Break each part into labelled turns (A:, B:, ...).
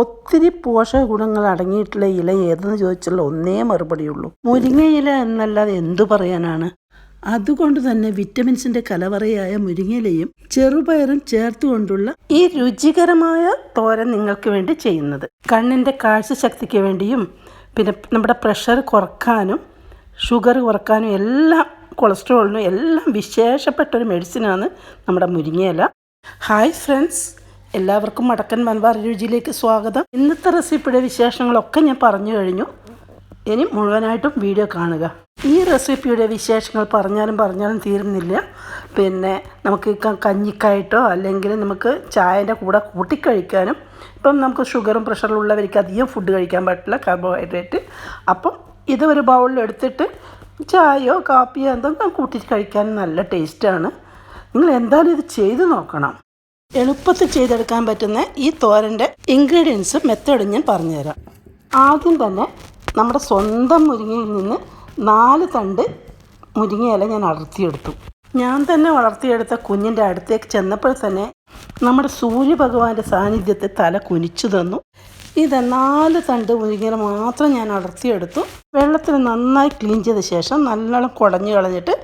A: ഒത്തിരി പോഷക ഗുണങ്ങൾ അടങ്ങിയിട്ടുള്ള ഇല ഏതെന്ന് ചോദിച്ചുള്ള ഒന്നേ മറുപടിയുള്ളൂ. മുരിങ്ങയില എന്നല്ലാതെ എന്തു പറയാനാണ്? അതുകൊണ്ട് തന്നെ വിറ്റമിൻസിന്റെ കലവറയായ മുരിങ്ങയിലയും ചെറുപയറും ചേർത്തുകൊണ്ടുള്ള ഈ രുചികരമായ തോരൻ നിങ്ങൾക്ക് വേണ്ടി ചെയ്യുന്നത്. കണ്ണിന്റെ കാഴ്ചശക്തിക്ക് വേണ്ടിയും പിന്നെ നമ്മുടെ പ്രഷർ കുറക്കാനും ഷുഗർ കുറക്കാനും എല്ലാം കൊളസ്ട്രോളിനും എല്ലാം വിശേഷപ്പെട്ട ഒരു മെഡിസിനാണ് നമ്മുടെ മുരിങ്ങയില ഹായ് ഫ്രണ്ട്സ്. എല്ലാവർക്കും മടക്കൻ മലബാർ രുചിയിലേക്ക് സ്വാഗതം. ഇന്നത്തെ റെസിപ്പിയുടെ വിശേഷങ്ങളൊക്കെ ഞാൻ പറഞ്ഞു കഴിഞ്ഞു. ഇനി മുഴുവനായിട്ടും വീഡിയോ കാണുക. ഈ റെസിപ്പിയുടെ വിശേഷങ്ങൾ പറഞ്ഞാലും പറഞ്ഞാലും തീരുന്നില്ല. പിന്നെ നമുക്ക് കഞ്ഞിക്കായിട്ടോ അല്ലെങ്കിൽ നമുക്ക് ചായന്റെ കൂടെ കൂട്ടിക്കഴിക്കാനും ഇപ്പം നമുക്ക് ഷുഗറും പ്രഷറും ഉള്ളവർക്ക് അധികം ഫുഡ് കഴിക്കാൻ പറ്റില്ല കാർബോഹൈഡ്രേറ്റ് അപ്പം ഇത് ഒരു ബൗളിൽ എടുത്തിട്ട് ചായയോ കാപ്പിയോ എന്തെങ്കിലും കൂട്ടി കഴിക്കാൻ നല്ല ടേസ്റ്റാണ് നിങ്ങൾ എന്തായാലും ഇത് ചെയ്ത് നോക്കണം. എളുപ്പത്തിൽ ചെയ്തെടുക്കാൻ പറ്റുന്ന ഈ തോരന്റെ ഇൻഗ്രീഡിയൻസും മെത്തേഡും ഞാൻ പറഞ്ഞുതരാം. ആദ്യം തന്നെ നമ്മുടെ സ്വന്തം മുരിങ്ങയിൽ നിന്ന് നാല് തണ്ട് മുരിങ്ങയില ഞാൻ അടർത്തിയെടുത്തു. ഞാൻ തന്നെ വളർത്തിയെടുത്ത കുഞ്ഞിന്റെ അടുത്തേക്ക് ചെന്നപ്പോൾ തന്നെ നമ്മുടെ സൂര്യഭഗവാന്റെ സാന്നിധ്യത്തെ തല കുനിച്ചു തന്നു. ഇത് നാല് തണ്ട് മുരിങ്ങയില മാത്രം ഞാൻ അടർത്തിയെടുത്തു. വെള്ളത്തിൽ നന്നായി ക്ലീൻ ചെയ്ത ശേഷം നല്ലോണം കുടഞ്ഞു കളഞ്ഞിട്ട്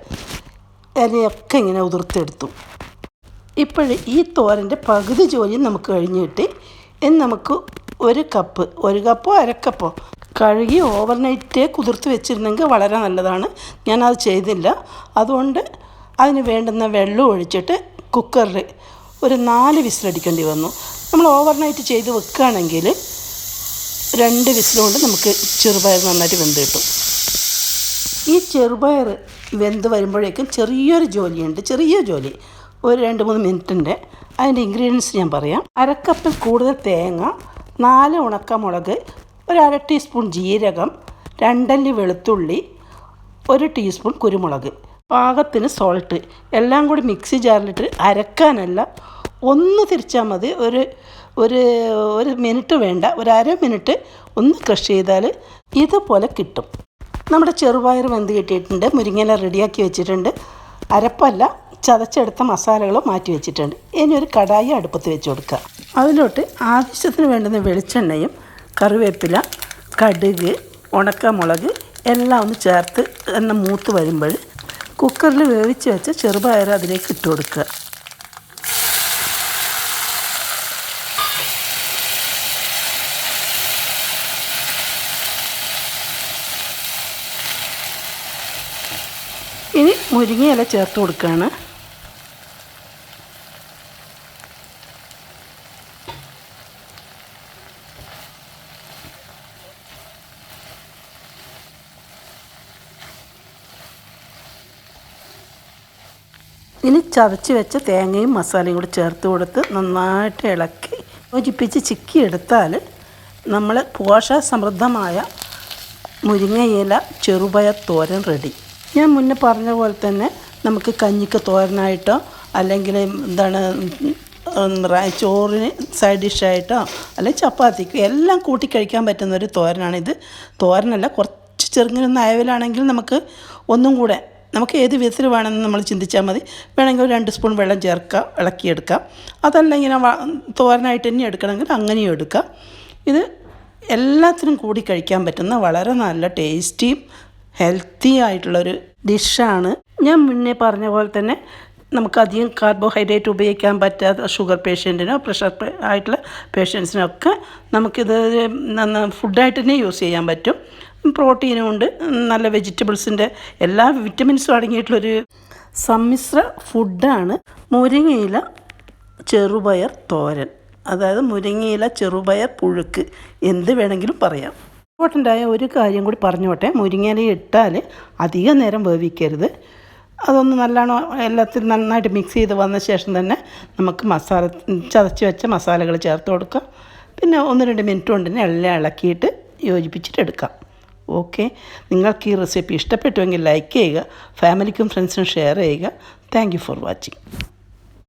A: ഇലയൊക്കെ ഇങ്ങനെ ഉതിർത്തെടുത്തു. ഇപ്പോഴ് ഈ തോരന്റെ പകുതി ജോലി നമുക്ക് കഴിഞ്ഞ് കിട്ടി. ഇനി നമുക്ക് ഒരു കപ്പ് ഒരു കപ്പോ അരക്കപ്പോ കഴുകി ഓവർനൈറ്റ് കുതിർത്ത് വെച്ചിരുന്നെങ്കിൽ വളരെ നല്ലതാണ്. ഞാനത് ചെയ്തില്ല. അതുകൊണ്ട് അതിന് വേണ്ടുന്ന വെള്ളം ഒഴിച്ചിട്ട് കുക്കറിൽ ഒരു നാല് വിസിലടിക്കേണ്ടി വന്നു. നമ്മൾ ഓവർനൈറ്റ് ചെയ്ത് വെക്കുകയാണെങ്കിൽ രണ്ട് വിസിലുകൊണ്ട് നമുക്ക് ചെറുപയർ നന്നായിട്ട് വെന്ത് കിട്ടും. ഈ ചെറുപയർ വെന്ത് വരുമ്പോഴേക്കും ചെറിയൊരു ജോലിയുണ്ട്. ചെറിയ ജോലി. ഒരു രണ്ട് മൂന്ന് മിനിറ്റിന്റെ അതിന്റെ ഇൻഗ്രീഡിയൻസ് ഞാൻ പറയാം. അരക്കപ്പിൽ കൂടുതൽ തേങ്ങ നാല് ഉണക്കമുളക് ഒരു അര ടീസ്പൂൺ ജീരകം രണ്ടല്ലി വെളുത്തുള്ളി ഒരു ടീസ്പൂൺ കുരുമുളക്. പാകത്തിന് സോൾട്ട് എല്ലാം കൂടി മിക്സി ജാറിലിട്ട് അരക്കാനല്ല ഒന്ന് തിരിച്ചാൽ മതി. ഒരു ഒരു ഒരു മിനിറ്റ് വേണ്ട. ഒരു അര മിനിറ്റ് ഒന്ന് ക്രഷ് ചെയ്താൽ ഇതുപോലെ കിട്ടും. നമ്മുടെ ചെറുപയർ വെന്ത് കിട്ടിയിട്ടുണ്ട്. മുരിങ്ങല റെഡിയാക്കി വെച്ചിട്ടുണ്ട്. അരപ്പല്ല ചതച്ചെടുത്ത മസാലകൾ മാറ്റി വെച്ചിട്ടുണ്ട്. ഇനി ഒരു കടായി അടുപ്പത്ത് വെച്ച് കൊടുക്കുക. അതിലോട്ട് ആവശ്യത്തിന് വേണ്ടുന്ന വെളിച്ചെണ്ണയും കറിവേപ്പില കടുക് ഉണക്കമുളക് എല്ലാം ഒന്ന് ചേർത്ത് എണ്ണ മൂത്ത് വരുമ്പോൾ കുക്കറിൽ വേവിച്ച് വെച്ച ചെറുപയർ അതിലേക്ക് ഇട്ട് കൊടുക്കുക. ഇനി മുരിങ്ങയില ചേർത്ത് കൊടുക്കുകയാണ്. ഇനി ചതച്ച് വെച്ച തേങ്ങയും മസാലയും കൂടി ചേർത്ത് കൊടുത്ത് നന്നായിട്ട് ഇളക്കി യോജിപ്പിച്ച് ചിക്കി എടുത്താൽ നമ്മൾ പോഷകസമൃദ്ധമായ മുരിങ്ങയില ചെറുപയർ തോരൻ റെഡി ഞാൻ മുന്നേ പറഞ്ഞ പോലെ തന്നെ നമുക്ക് കഞ്ഞിക്ക് തോരനായിട്ടോ അല്ലെങ്കിൽ എന്താണ് ചോറിന് സൈഡ് ഡിഷായിട്ടോ അല്ലെങ്കിൽ ചപ്പാത്തിക്ക് എല്ലാം കൂട്ടി കഴിക്കാൻ പറ്റുന്ന ഒരു തോരനാണിത് തോരനല്ല കുറച്ച് ചെറുങ്ങനെ അയവിലാണെങ്കിൽ നമുക്ക് ഒന്നും കൂടെ നമുക്ക് ഏത് വിധത്തിൽ വേണമെന്ന് നമ്മൾ ചിന്തിച്ചാൽ മതി. വേണമെങ്കിൽ ഒരു രണ്ട് സ്പൂൺ വെള്ളം ചേർക്കാം ഇളക്കിയെടുക്കാം. അതല്ലെങ്കിൽ തോരനായിട്ട് തന്നെ എടുക്കണമെങ്കിൽ അങ്ങനെയും എടുക്കാം. ഇത് എല്ലാത്തിനും കൂടി കഴിക്കാൻ പറ്റുന്ന വളരെ നല്ല ടേസ്റ്റിയും ഹെൽത്തി ആയിട്ടുള്ളൊരു ഡിഷാണ്. ഞാൻ മുന്നേ പറഞ്ഞ പോലെ തന്നെ നമുക്കധികം കാർബോഹൈഡ്രേറ്റ് ഉപയോഗിക്കാൻ പറ്റാത്ത ഷുഗർ പേഷ്യന്റിനോ പ്രഷർ ആയിട്ടുള്ള പേഷ്യൻസിനൊക്കെ നമുക്കിത് നന്ന ഫുഡായിട്ട് തന്നെ യൂസ് ചെയ്യാൻ പറ്റും. പ്രോട്ടീനും ഉണ്ട് നല്ല വെജിറ്റബിൾസിന്റെ എല്ലാ വിറ്റമിൻസും അടങ്ങിയിട്ടുള്ളൊരു സമ്മിശ്ര ഫുഡാണ് മുരിങ്ങയില ചെറുപയർ തോരൻ. അതായത് മുരിങ്ങയില ചെറുപയർ പുഴുക്ക് എന്ത് വേണമെങ്കിലും പറയാം. ഇമ്പോർട്ടന്റായ ഒരു കാര്യം കൂടി പറഞ്ഞോട്ടെ. മുരിങ്ങയില ഇട്ടാൽ അധികം നേരം വേവിക്കരുത്. അതൊന്ന് നല്ലോണം എല്ലാത്തിനും നന്നായിട്ട് മിക്സ് ചെയ്ത് വന്ന ശേഷം തന്നെ നമുക്ക് മസാല ചതച്ച് വെച്ച മസാലകൾ ചേർത്ത് കൊടുക്കാം. പിന്നെ ഒന്ന് രണ്ട് മിനിറ്റ് കൊണ്ട് തന്നെ എല്ലാം ഇളക്കിയിട്ട് യോജിപ്പിച്ചിട്ട് എടുക്കാം. ഓക്കെ നിങ്ങൾക്ക് ഈ റെസിപ്പി ഇഷ്ടപ്പെട്ടുവെങ്കിൽ ലൈക്ക് ചെയ്യുക ഫാമിലിക്കും ഫ്രണ്ട്സിനും ഷെയർ ചെയ്യുക. Thank for watching